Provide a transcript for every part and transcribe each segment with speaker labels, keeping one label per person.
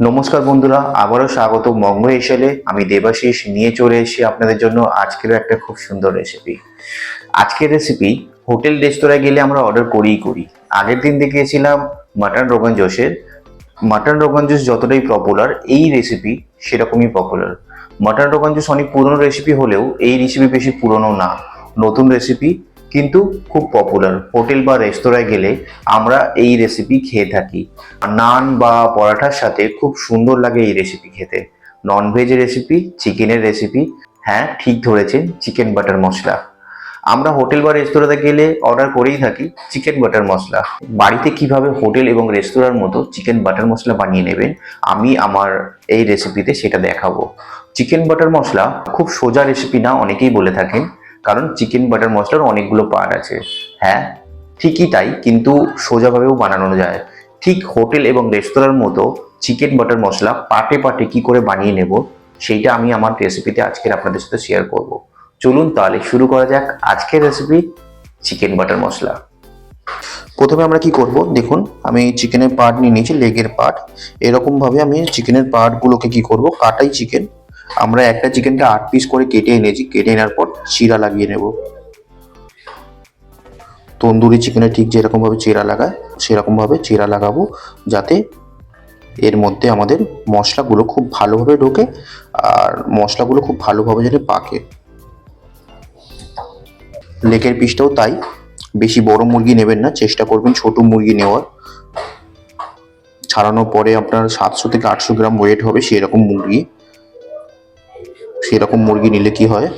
Speaker 1: নমস্কার বন্ধুরা, আবারও স্বাগত মঙ্গ এসেলে। আমি দেবাশিস, নিয়ে চলে এসেছি আপনাদের জন্য আজকেরও একটা খুব সুন্দর রেসিপি আজকের রেসিপি হোটেল রেস্তোরাঁয় গেলে আমরা অর্ডার করিই করি। আগের দিন দেখিয়েছিলাম মাটন রোগান জোশের মাটন রোগান জোশ যতটাই পপুলার এই রেসিপি সেরকমই পপুলার মাটন রোগান জোশ অনেক পুরনো রেসিপি হলেও এই রেসিপি বেশি পুরনো না। নতুন রেসিপি কিন্তু খুব পপুলার হোটেল বা রেস্তোরাঁয় গেলে আমরা এই রেসিপি খেয়ে থাকি। নান বা পরাঠার সাথে খুব সুন্দর লাগে এই রেসিপি খেতে। নন ভেজ রেসিপি চিকেনের রেসিপি হ্যাঁ ঠিক ধরেছেন চিকেন বাটার মশলা। আমরা হোটেল বা রেস্তোরাঁতে গেলে অর্ডার করেই থাকি চিকেন বাটার মশলা। বাড়িতে কীভাবে হোটেল এবং রেস্তোরাঁর মতো চিকেন বাটার মশলা বানিয়ে নেবেন, আমি আমার এই রেসিপিতে সেটা দেখাবো। চিকেন বাটার মশলা খুব সোজা রেসিপি না, অনেকেই বলে থাকেন। কারণ চিকেন বাটার মশলার অনেকগুলো পার্ট আছে। হ্যাঁ ঠিকই তাই, কিন্তু সোজাভাবেও বানানো যায়। ঠিক হোটেল এবং রেস্তোরাঁর মতো চিকেন বাটার মশলা পাটে পাটে কি করে বানিয়ে নেব, সেইটা আমি আমার রেসিপিতে আজকের আপনাদের সাথে শেয়ার করব। চলুন তাহলে শুরু করা যাক আজকের রেসিপি চিকেন বাটার মশলা। প্রথমে আমরা কি করব, দেখুন, আমি চিকেনের পার্ট নিয়ে নিয়েছি লেগের পার্ট এরকমভাবে আমি চিকেনের পার্টগুলোকে কি করব, কাটাই চিকেন আমরা একটা চিকেনকে আট পিস করে কেটে এনেছি। কেটে নেওয়ার পর চিরা লাগিয়ে নেব। তন্দুরি চিকেনে ঠিক যেরকমভাবে চিরা লাগায়, সেরকমভাবে চিরা লাগাবো যাতে এর মধ্যে আমাদের মশলাগুলো খুব ভালোভাবে ঢোকে আর মশলাগুলো খুব ভালোভাবে যেন পাকে। লেকের পিসটাও তাই। বেশি বড় মুরগি নেবেন না, চেষ্টা করবেন ছোট মুরগি নেওয়ার। ছাড়ানোর পরে আপনার সাতশো থেকে আটশো গ্রাম ওয়েট হবে সেরকম মুরগি। সেরকম মুরগি নিলে কি হয়?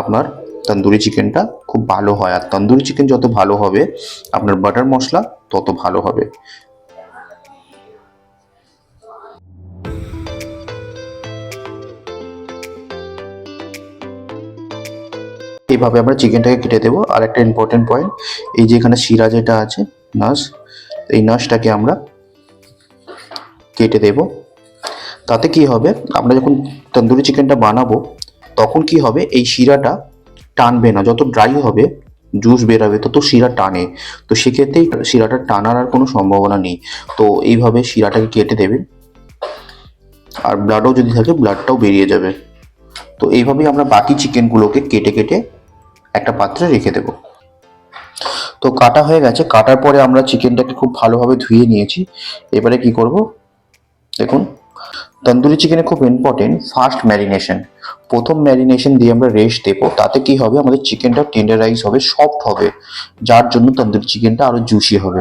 Speaker 1: আপনার তন্দুরি চিকেনটা খুব ভালো হয়। আর তন্দুরি চিকেন যত ভালো হবে, আপনার বাটার মশলা তত ভালো হবে। এইভাবে আমরা চিকেনটাকে কেটে দেবো। আর একটা ইম্পর্টেন্ট পয়েন্ট এই যে এখানে শিরা যেটা আছে, নাস, এই নাসটাকে আমরা কেটে দেব। তাতে কি হবে? আমরা যখন তন্দুরি চিকেনটা বানাবো, তখন কি হবে? এই শিরাটা টানবে না। যত ড্রাই হবে জুস বেরাবে, তত শিরা টানে। তো সেক্ষেত্রে শিরাটা টানার আর কোনো সম্ভাবনা নেই। তো এইভাবে শিরাটাকে কেটে দেবেন আর ব্লাডও যদি থাকে ব্লাডটাও বেরিয়ে যাবে। তো এইভাবেই আমরা বাকি চিকেনগুলোকে কেটে কেটে একটা পাত্রে রেখে দেব। তো কাটা হয়ে গেছে। কাটার পরে আমরা চিকেনটাকে খুব ভালোভাবে ধুয়ে নিয়েছি। এবারে কি করব? দেখুন তন্দুরি চিকেনে খুব ইম্পর্টেন্ট ফার্স্ট ম্যারিনেশন প্রথম ম্যারিনেশন দিয়ে আমরা রেস্ট দেবো, তাতে কি হবে? আমাদের চিকেনটা টেন্ডারাইজ হবে সফট হবে। যার জন্য তন্দুরি চিকেনটা আরও জুসি হবে।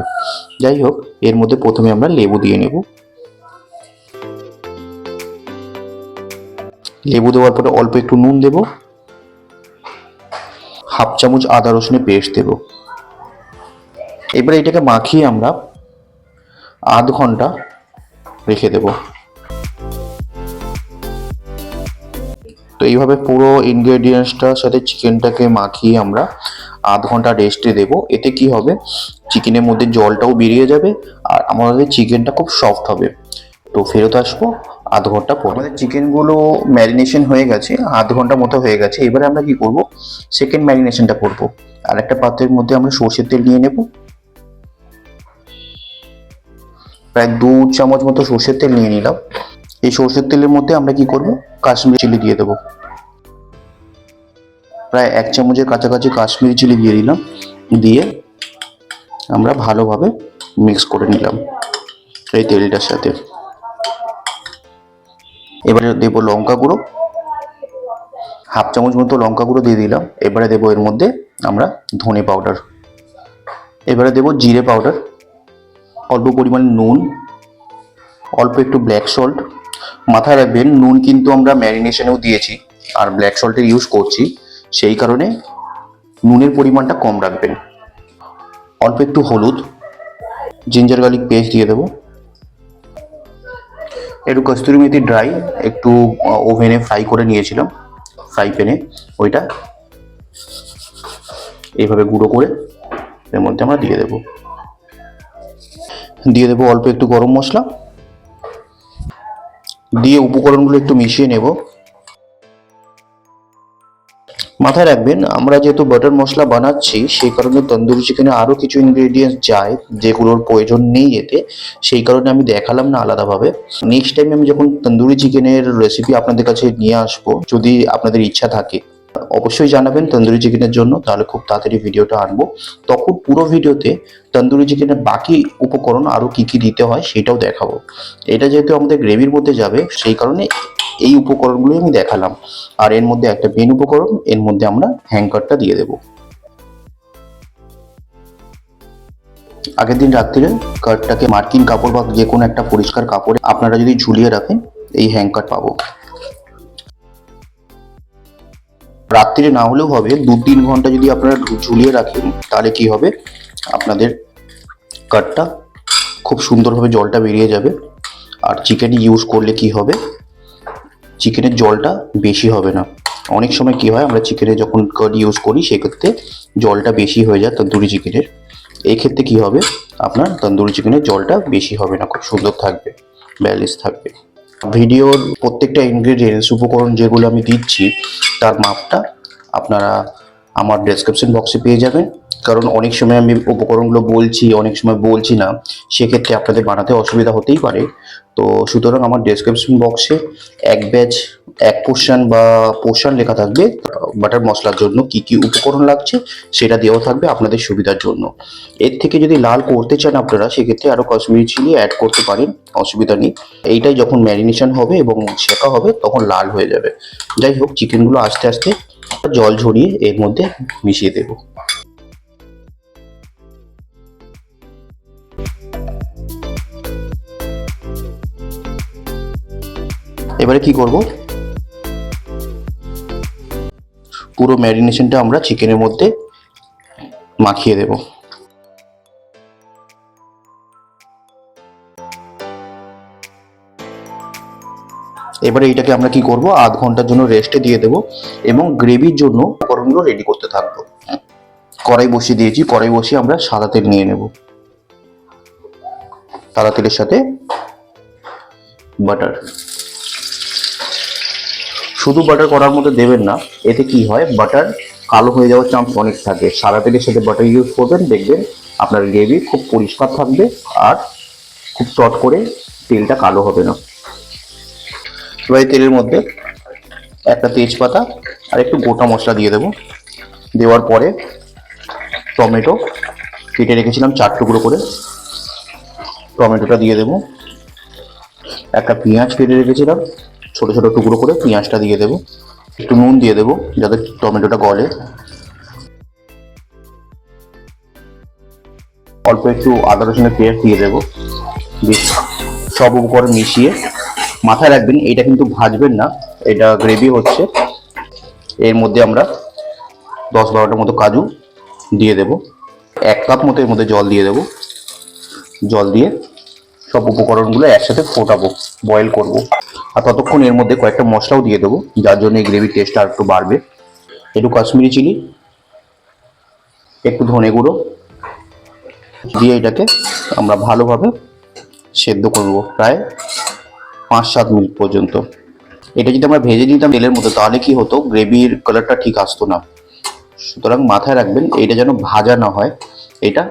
Speaker 1: যাই হোক, এর মধ্যে প্রথমে আমরা লেবু দিয়ে নেব। লেবু দেওয়ার পরে অল্প একটু নুন দেব। হাফ চামচ আদা রসুনের পেস্ট দেব। এবারে এটাকে মাখিয়ে আমরা আধ ঘণ্টা রেখে দেব। এইভাবে পুরো ইনগ্রেডিয়েন্টসটার সাথে চিকেনটাকে মাখিয়ে আমরা আধ ঘণ্টা রেস্টে দেব। এতে কি হবে? চিকেনের মধ্যে জলটাও বেরিয়ে যাবে আর আমাদের চিকেনটা খুব সফট হবে। তো ফেরত আসব আধ ঘণ্টা পর। আমাদের চিকেনগুলো ম্যারিনেশন হয়ে গেছে, আধ ঘণ্টা মতো হয়ে গেছে। এবারে আমরা কি করব? সেকেন্ড ম্যারিনেশনটা করব। আর একটা পাত্রের মধ্যে আমরা সর্ষের তেল নিয়ে নেব। প্রায় দু চামচ মতো সর্ষের তেল নিয়ে নিলাম। এই সর্ষের তেলের মধ্যে আমরা কি করব? কাশ্মীরি চিলি দিয়ে দেবো। প্রায় এক চামচের কাছাকাছি কাশ্মীরি চিলি দিয়ে দিলাম। দিয়ে আমরা ভালোভাবে মিক্স করে নিলাম এই তেলটার সাথে। এবারে দেবো লঙ্কা গুঁড়ো। হাফ চামচ মতো লঙ্কা গুঁড়ো দিয়ে দিলাম। এবারে দেবো এর মধ্যে আমরা ধনে পাউডার। এবারে দেবো জিরে পাউডার। অল্প পরিমাণ নুন, অল্প একটু ব্ল্যাক সল্ট মাথায় রাখবেন, নুন কিন্তু আমরা ম্যারিনেশনেও দিয়েছি আর ব্ল্যাক সল্টের ইউজ করছি। সেই কারণে নুনের পরিমাণটা কম রাখবেন। অল্প একটু হলুদ জিঞ্জার গার্লিক পেস্ট দিয়ে দেবো। একটু কস্তুরি মেথি ড্রাই একটু ওভেনে ফ্রাই করে নিয়েছিলাম ফ্রাই প্যানে ওইটা। এইভাবে গুঁড়ো করে এর মধ্যে আমরা দিয়ে দেবো। দিয়ে দেবো অল্প একটু গরম মশলা। দিয়ে উপকরণগুলো একটু মিশিয়ে নেব।
Speaker 2: মাথায় রাখবেন, আমরা যেহেতু বাটার মশলা বানাচ্ছি, সেই কারণে তন্দুরি চিকেনে আরও কিছু ইনগ্রেডিয়েন্টস যায়, যেগুলোর প্রয়োজন নেই এতে। সেই কারণে আমি দেখালাম না আলাদাভাবে। নেক্সট টাইম আমি যখন তন্দুরি চিকেনের রেসিপি আপনাদের কাছে নিয়ে আসব, যদি আপনাদের ইচ্ছা থাকে। অবশ্যই জানাবেন তন্দুরি চিকেনের জন্য, তাহলে খুব তাড়াতাড়ি ভিডিওটা আনব। তখন পুরো ভিডিওতে তন্দুরি চিকেনের বাকি উপকরণ আরও কী কী দিতে হয় সেটাও দেখাবো। এটা যেহেতু আমাদের গ্রেভির মধ্যে যাবে, সেই কারণে এই উপকরণগুলোই আমি দেখালাম। আর এর মধ্যে একটা মেন উপকরণ, এর মধ্যে আমরা হ্যাঙ্কারটা দিয়ে দেব। আগের দিন রাত্রিরে কার্ডটাকে মার্কিন কাপড় বা যে কোনো একটা পরিষ্কার কাপড়ে আপনারা যদি ঝুলিয়ে রাখেন, এই হ্যাঙ্কার পাবো। রাত্রিরে না হলেও হবে দু তিন ঘণ্টা যদি আপনারা ঝুলিয়ে রাখেন, তাহলে কি হবে? আপনাদের কাঠটা খুব সুন্দরভাবে জলটা বেরিয়ে যাবে। আর চিকেন ইউজ করলে কি হবে? চিকেনের জলটা বেশি হবে না। অনেক সময় কি হয়, আমরা চিকেনে যখন কার্ড ইউজ করি, সেক্ষেত্রে জলটা বেশি হয়ে যায় তন্দুরি চিকেনের এই ক্ষেত্রে কি হবে? আপনার তন্দুরি চিকেনের জলটা বেশি হবে না, খুব সুন্দর থাকবে ব্যালেন্স থাকবে। ভিডিওর প্রত্যেকটা ইনগ্রেডিয়েন্টস উপকরণ যেগুলো আমি দিচ্ছি তার মাপটা আপনারা আমার ডেসক্রিপশন বক্সে পেয়ে যাবেন। কারণ অনেক সময় আমি উপকরণগুলো বলছি, অনেক সময় বলছি না, সেক্ষেত্রে আপনাদের বানাতে অসুবিধা হতেই পারে। তো সুতরাং আমার ডেসক্রিপশন বক্সে এক ব্যাচ এক পোর্শন বা পোর্শন লেখা থাকবে। বাটার মশলার জন্য কি কি উপকরণ লাগছে, সেটা দেওয়া থাকবে আপনাদের সুবিধার জন্য। এর থেকে যদি লাল করতে চান আপনারা, সেক্ষেত্রে আরও কাশ্মীরি চিলি অ্যাড করতে পারেন, অসুবিধা নেই। এইটাই যখন ম্যারিনেশন হবে এবং শেখা হবে, তখন লাল হয়ে যাবে। যাই হোক চিকেনগুলো আস্তে আস্তে জল ঝরিয়ে এর মধ্যে মিশিয়ে দেব। এবারে কি করব? পুরো ম্যারিনেশনটা আমরা চিকেনের মধ্যে মাখিয়ে দেব। এবারে এটাকে আমরা কি করব? আধ ঘণ্টার জন্য রেস্টে দিয়ে দেব এবং গ্রেভির জন্য উপকরণগুলো রেডি করতে থাকব। কড়াই বসিয়ে দিয়েছি। কড়াই বসিয়ে আমরা সাদা তেল নিয়ে নেব। সাদা তেলের সাথে বাটার শুধু বাটার করার মধ্যে দেবেন না, এতে কি হয়? বাটার কালো হয়ে যাওয়ার চান্স অনেক থাকে। সাদা তেলের সাথে বাটার ইউজ করবেন, দেখবেন আপনার গ্রেভি খুব পরিষ্কার থাকবে আর খুব চট করে তেলটা কালো হবে না। এবার তেলের মধ্যে একটা তেজপাতা আর একটু গোটা মশলা দিয়ে দেবো। দেওয়ার পরে টমেটো, কেটে রেখেছিলাম চার টুকরো করে। টমেটোটা দিয়ে দেবো। একটা পেঁয়াজ কেটে রেখেছিলাম, ছোটো ছোটো টুকরো করে পেঁয়াজটা দিয়ে দেবো। একটু নুন দিয়ে দেবো, যাতে টমেটোটা গলে। অল্প একটু আদা রসুনের পেস্ট দিয়ে দেবো। সব উপকরণ মিশিয়ে মাথায় রাখবেন এটা কিন্তু ভাজবেন না, এটা গ্রেভি হচ্ছে। এর মধ্যে আমরা দশ বারোটার মতো কাজু দিয়ে দেব। এক কাপ মতো এর মধ্যে জল দিয়ে দেব। জল দিয়ে সব উপকরণগুলো একসাথে ফোটাবো বয়েল করব। আর ততক্ষণ এর মধ্যে কয়েকটা মশলাও দিয়ে দেবো, যার জন্য এই গ্রেভির টেস্টটা আর একটু বাড়বে। একটু কাশ্মীরি চিলি একটু ধনে গুঁড়ো দিয়ে এটাকে আমরা ভালোভাবে সেদ্ধ করব। প্রায় পাঁচ সাত মিনিট পর্যন্ত। এটা যদি আমরা ভেজে নিতাম তেলের মতো তাহলে কি হতো? গ্রেভির কালারটা ঠিক আসতো না। সুতরাং মাথায় রাখবেন, এটা যেন ভাজা না হয়, এটা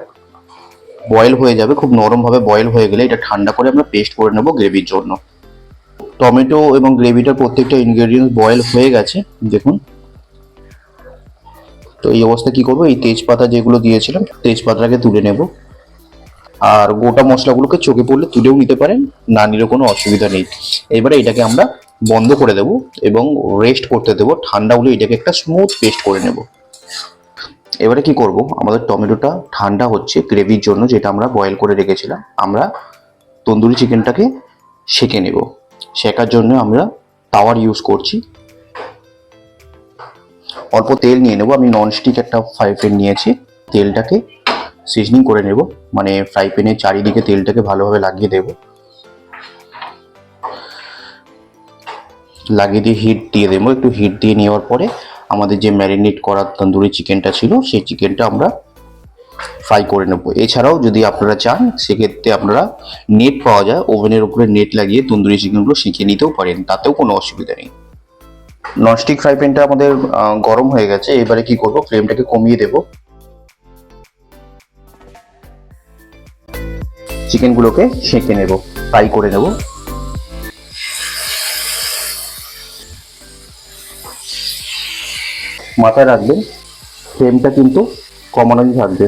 Speaker 2: বয়েল হয়ে যাবে, খুব নরমভাবে বয়েল হয়ে গেলে এটা ঠান্ডা করে আমরা পেস্ট করে নেব গ্রেভির জন্য। টমেটো এবং গ্রেভিটার প্রত্যেকটা ইনগ্রেডিয়েন্টস বয়েল হয়ে গেছে, দেখুন। তো এই অবস্থা কি করব? এই তেজপাতা যেগুলো দিয়েছিলাম, তেজপাতাটাকে তুলে নেব। আর গোটা মশলাগুলোকে চোখে পড়লে তুলেও নিতে পারেন, না নিলে কোনো অসুবিধা নেই। এবারে এটাকে আমরা বন্ধ করে দেব এবং রেস্ট করতে দেবো। ঠান্ডা হলে এটাকে একটা স্মুথ পেস্ট করে নেব। এবারে কি করব? আমাদের টমেটোটা ঠান্ডা হচ্ছে গ্রেভির জন্য, যেটা আমরা বয়েল করে রেখেছিলাম। আমরা তন্দুরি চিকেনটাকে সেঁকে নেব। শেখার জন্য আমরা তাওয়ার ইউজ করছি। অল্প তেল নিয়ে নেব। আমি ননস্টিক একটা ফ্রাই প্যান নিয়েছি। তেলটাকে সিজনিং করে নেব। মানে ফ্রাই প্যানের চারিদিকে তেলটাকে ভালোভাবে লাগিয়ে দেব। লাগিয়ে দিয়ে হিট দিয়ে দেবো। একটু হিট দিয়ে নেওয়ার পরে আমাদের যে ম্যারিনেট করা তন্দুরি চিকেনটা ছিল, সেই চিকেনটা আমরা ফ্রাই করে নেব। এছাড়াও যদি আপনারা চান, সেক্ষেত্রে আপনারা নেট পাওয়া যায়। ওভেনের উপরে নেট লাগিয়ে তন্দুরি চিকেনগুলো শিখে নিতেও পারেন। তাতেও কোনো অসুবিধা নেই। ননস্টিক ফ্রাই প্যানটা আমাদের গরম হয়ে গেছে। এবারে কি করব? ফ্লেমটাকে কমিয়ে দেব। চিকেনগুলোকে সেঁকে নেব ফ্রাই করে নেব। মাথায় রাখবেন ফ্লেমটা কিন্তু কমানোই থাকবে।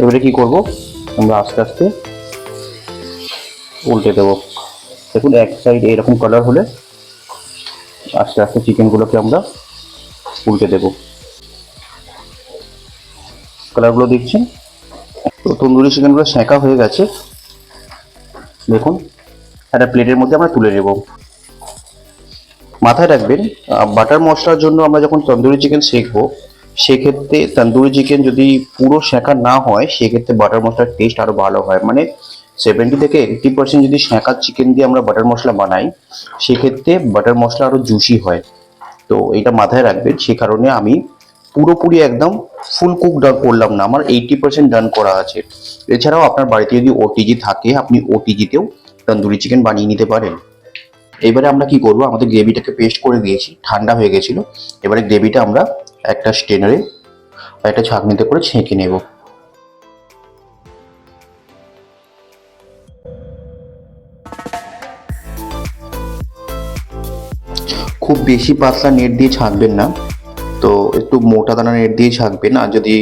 Speaker 2: এবারে কি করব? আমরা আস্তে আস্তে উল্টে দেব। দেখুন, এক সাইড এরকম কালার হলে আস্তে আস্তে চিকেনগুলোকে আমরা উল্টে দেব। কালারগুলো দেখছেন? তো তন্দুরি চিকেনগুলো সেঁকা হয়ে গেছে। দেখুন, একটা প্লেটের মধ্যে আমরা তুলে নেব। মাথায় রাখবেন বাটার মশলার জন্য আমরা যখন তন্দুরি চিকেন শেখবো সেক্ষেত্রে তন্দুরি চিকেন যদি পুরো শেখা না হয়, সেক্ষেত্রে বাটার মশলার টেস্ট আরও ভালো হয়। মানে সেভেন্টি থেকে এইটি পার্সেন্ট যদি শেখা চিকেন দিয়ে আমরা বাটার মশলা বানাই, সেক্ষেত্রে বাটার মশলা আরও জুসি হয়। তো এটা মাথায় রাখবেন, সে কারণে আমি পুরোপুরি একদম ফুল কুক ডান করলাম না, আমার এইটি পার্সেন্ট ডান করা আছে। এছাড়াও আপনার বাড়িতে যদি ওটিজি থাকে, আপনি ওটিজিতেও তন্দুরি চিকেন বানিয়ে নিতে পারেন। এবারে আমরা কি করব, আমাদের গ্রেভিটাকে পেস্ট করে দিয়েছি, ঠান্ডা হয়ে গেছিল। এবারে গ্রেভিটা আমরা একটা স্টেনারে বা একটা ছাঁকনিতে করে ছেঁকে নেব। খুব বেশি পাতলা নেট দিয়ে ছাঁকবেন না। তো একটু মোটা দানা নেট দিয়ে ছাঁকবেন আর যদি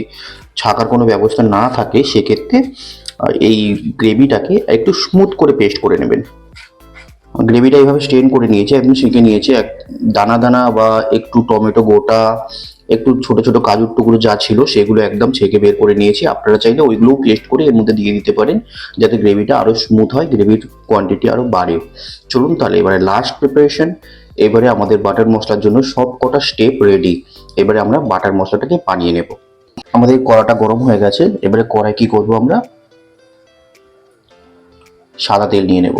Speaker 2: ছাঁকার কোনো ব্যবস্থা না থাকে, সেক্ষেত্রে এই গ্রেভিটাকে একটু স্মুথ করে পেস্ট করে নেবেন। গ্রেভিটা এইভাবে স্টেন করে নিয়েছে, একদম শিখে নিয়েছে। এক দানা দানা বা একটু টমেটো গোটা একটু ছোট ছোট কাজুর টুকরো যা ছিল সেগুলো একদম ছেঁকে বের করে নিয়েছি। আপনারা চাইলে ওইগুলোও পেস্ট করে এর মধ্যে দিয়ে দিতে পারেন, যাতে গ্রেভিটা আরও স্মুথ হয় গ্রেভির কোয়ান্টিটি আরও বাড়ে। চলুন তাহলে এবারে লাস্ট প্রিপারেশন এবারে আমাদের বাটার মশলার জন্য সব কটা স্টেপ রেডি এবারে আমরা বাটার মশলাটাকে বানিয়ে নেব। আমাদের কড়াটা গরম হয়ে গেছে, এবারে কড়াই কি করব আমরা? সাদা তেল নিয়ে নেব।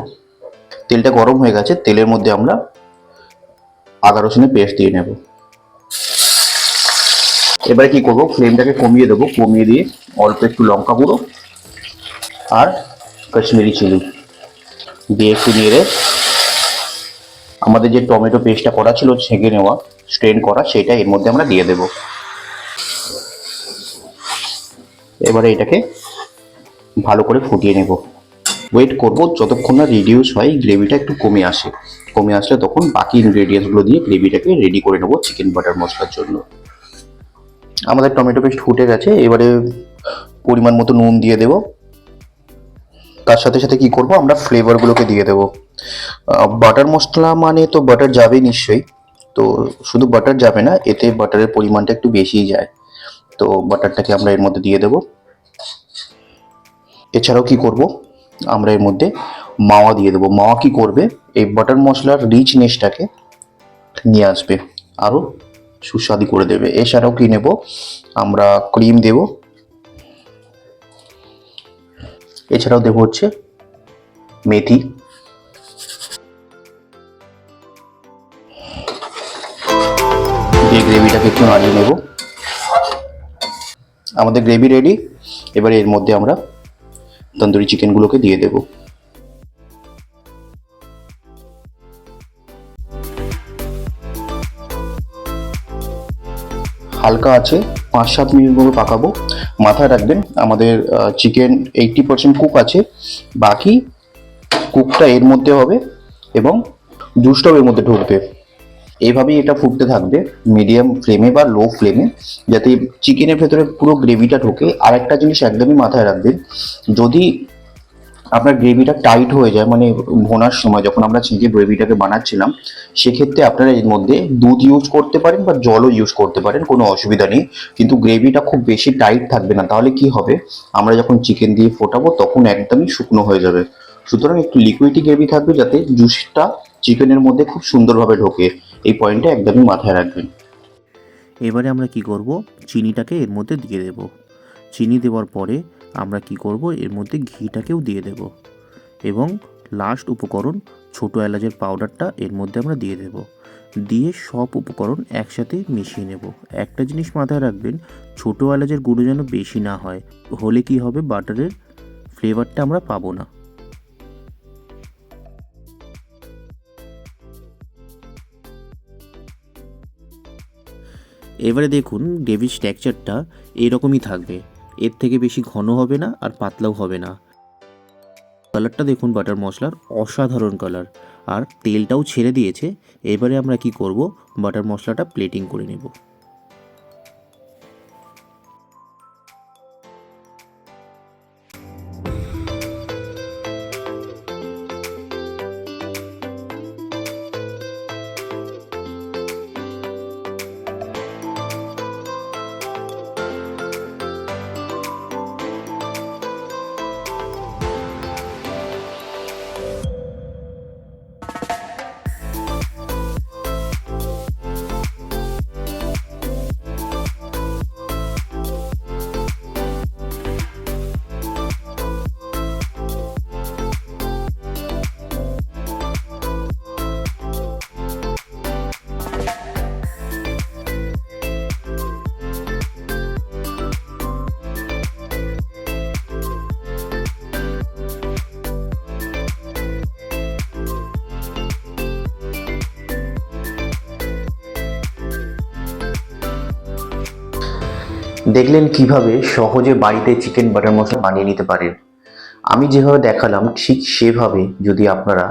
Speaker 2: তেলটা গরম হয়ে গেছে, তেলের মধ্যে আমরা আদা রসুনের পেস্ট দিয়ে নেব। এবারে কি করব? ফ্লেমটাকে কমিয়ে দেবো, কমিয়ে দিয়ে অল্প একটু লঙ্কা গুঁড়ো আর কাশ্মীরি চিলি দিয়ে একটু নেড়ে আমাদের যে টমেটো পেস্টটা করা ছিল, ছেঁকে নেওয়া স্ট্রেন করা, সেটা এর মধ্যে আমরা দিয়ে দেব। এবারে এটাকে ভালো করে ফুটিয়ে নেব। ওয়েট করব, যতক্ষণ না রিডিউস হয় গ্রেভিটা একটু কমে আসে। কমে আসলে তখন বাকি ইনগ্রেডিয়েন্টসগুলো দিয়ে গ্রেভিটাকে রেডি করে নেব চিকেন বাটার মশলার জন্য। আমাদের টমেটো পেস্ট ফুটে গেছে, এবারে পরিমাণ মতো নুন দিয়ে দেব। তার সাথে সাথে কি করব, আমরা ফ্লেভারগুলোকে দিয়ে দেব। বাটার মশলা মানে তো বাটার যাবে নিশ্চয়ই। তো শুধু বাটার যাবে না, এতে বাটারের পরিমাণটা একটু বেশিই যায়। তো বাটারটাকে আমরা এর মধ্যে দিয়ে দেব। এছাড়াও কি করব, আমরা এর মধ্যে মাওয়া দিয়ে দেবো। মাওয়া কি করবে, এই বাটার মশলার রিচনেসটাকে নিয়ে আসবে। আরও সুস্বাদু করে দেবে। এছাড়াও কি নেব? আমরা ক্রিম দেব। এছাড়াও দেবো হচ্ছে মেথি। দিয়ে গ্রেভিটাকে একটু নাড়িয়ে নেব। আমাদের গ্রেভি রেডি। এবারে এর মধ্যে আমরা তন্দুরি চিকেনগুলোকে দিয়ে দেব। হালকা আছে, পাঁচ সাত মিনিট মতো পাকাবো। মাথায় রাখবেন, আমাদের চিকেন এইটটি পার্সেন্ট কুক আছে। বাকি কুকটা এর মধ্যে হবে এবং জুসটাও এর মধ্যে ঢুকবে। এইভাবেই এটা ফুটতে থাকবে মিডিয়াম ফ্লেমে বা লো ফ্লেমে যাতে চিকেনের ভেতরে পুরো গ্রেভিটা ঢোকে। আর একটা জিনিস একদমই মাথায় রাখবেন, যদি আপনার গ্রেভিটা টাইট হয়ে যায় মানে ভোনার সময় যখন আমরা ছেঁকে গ্রেভিটাকে বানাচ্ছিলাম, সেক্ষেত্রে আপনারা এর মধ্যে দুধ ইউজ করতে পারেন বা জলও ইউজ করতে পারেন, কোনো অসুবিধা নেই। কিন্তু গ্রেভিটা খুব বেশি টাইট থাকবে না, তাহলে কি হবে? আমরা যখন চিকেন দিয়ে ফোটাবো, তখন একদমই শুকনো হয়ে যাবে। সুতরাং একটু লিকুইডি গ্রেভি থাকবে যাতে জুসটা চিকেনের মধ্যে খুব সুন্দরভাবে ঢোকে। এই পয়েন্টটা একদমই মাথায় রাখবেন।
Speaker 3: এবারে আমরা কি করব? চিনিটাকে এর মধ্যে দিয়ে দেব। চিনি দেওয়ার পরে আমরা কি করব? এর মধ্যে ঘিটাকেও দিয়ে দেব। এবং লাস্ট উপকরণ, ছোটো এলাচের পাউডারটা এর মধ্যে আমরা দিয়ে দেব। দিয়ে সব উপকরণ একসাথে মিশিয়ে নেব। একটা জিনিস মাথায় রাখবেন, ছোটো এলাচের গুঁড়ো যেন বেশি না হয়, হলে কি হবে? বাটারের ফ্লেভারটা আমরা পাবো না। এবারে দেখুন গ্রেভির স্ট্রাকচারটা এরকমই থাকবে। এর থেকে বেশি ঘন হবে না আর পাতলাও হবে না। কালারটা দেখুন বাটার মশলার অসাধারণ কালার। আর তেলটাও ছেড়ে দিয়েছে। এবারে আমরা কি করব? বাটার মশলাটা প্লেটিং করে নেব।
Speaker 1: দেখলেন কীভাবে সহজে বাড়িতে চিকেন বাটার মশলা বানিয়ে নিতে পারেন। আমি যেভাবে দেখালাম, ঠিক সেভাবে যদি আপনারা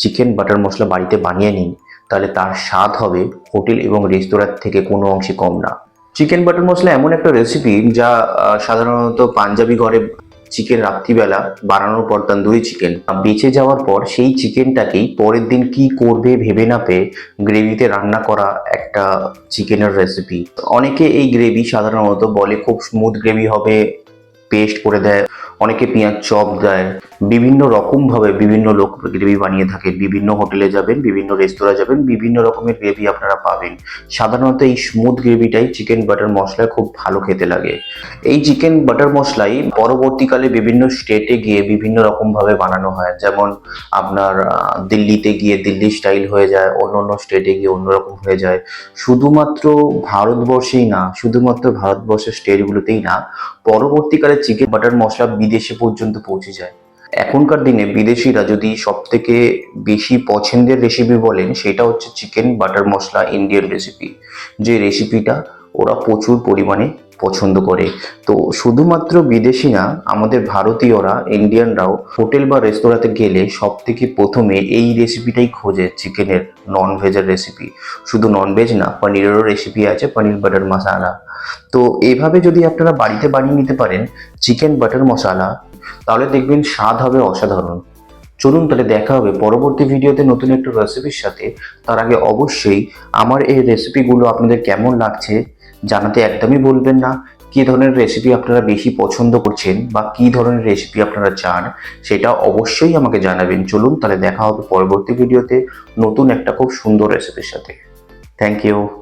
Speaker 1: চিকেন বাটার মশলা বাড়িতে বানিয়ে নিন, তাহলে তার স্বাদ হবে হোটেল এবং রেস্তোরাঁর থেকে কোনো অংশে কম না। চিকেন বাটার মশলা এমন একটা রেসিপি যা সাধারণত পাঞ্জাবি ঘরে চিকেন রাত্রিবেলা বানানোর পর তন্দুরি চিকেন। বেঁচে যাওয়ার পর সেই চিকেনটাকেই পরের দিন কি করবে ভেবে না পেয়ে গ্রেভিতে রান্না করা একটা চিকেনের রেসিপি অনেকে এই গ্রেভি সাধারণত বলে খুব স্মুথ গ্রেভি হবে পেস্ট করে দেয়, অনেকে পেঁয়াজ চপ দেয়। বিভিন্ন রকম ভাবে বিভিন্ন লোক গ্রেভি বানিয়ে থাকে বিভিন্ন হোটেলে যাবেন, বিভিন্ন রেস্তোরাঁ যাবেন, বিভিন্ন রকমের গ্রেভি আপনারা পাবেন। সাধারণত এই স্মুথ গ্রেভিটাই চিকেন বাটার মশলায় খুব ভালো খেতে লাগে। এই চিকেন বাটার মশলাই পরবর্তীকালে বিভিন্ন স্টেটে গিয়ে বিভিন্ন রকম ভাবে বানানো হয়। যেমন আপনার দিল্লিতে গিয়ে দিল্লি স্টাইল হয়ে যায়, অন্য অন্য স্টেটে গিয়ে অন্যরকম হয়ে যায়। শুধুমাত্র ভারতবর্ষেই না, শুধুমাত্র ভারতবর্ষের স্টেটগুলোতেই না, পরবর্তীকালে চিকেন বাটার মশলা বিদেশে পর্যন্ত পৌঁছে যায়। এখনকার দিনে বিদেশিরা যদি সবথেকে বেশি পছন্দের রেসিপি বলেন, সেটা হচ্ছে chicken butter masala Indian recipe যে রেসিপিটা ওরা প্রচুর পরিমাণে পছন্দ করে। তো শুধুমাত্র বিদেশি না, আমাদের ভারতীয়রা, ইন্ডিয়ানরাও হোটেল বা রেস্তোরাঁতে গেলে সব থেকে প্রথমে এই রেসিপিটাই খোঁজে, চিকেনের নন ভেজের রেসিপি শুধু নন ভেজ না, পনিরেরও রেসিপি আছে, পনির বাটার মশালা তো এভাবে যদি আপনারা বাড়িতে বানিয়ে নিতে পারেন চিকেন বাটার মশলা তাহলে দেখবেন স্বাদ হবে অসাধারণ। চলুন তাহলে দেখা হবে পরবর্তী ভিডিওতে নতুন একটা রেসিপির সাথে। তার আগে অবশ্যই আমার এই রেসিপিগুলো আপনাদের কেমন লাগছে জানাতে একদমই বলবেন না। কী ধরনের রেসিপি আপনারা বেশি পছন্দ করছেন বা কী ধরনের রেসিপি আপনারা চান, সেটা অবশ্যই আমাকে জানাবেন। চলুন তাহলে দেখা হবে পরবর্তী ভিডিওতে নতুন একটা খুব সুন্দর রেসিপির সাথে। Thank you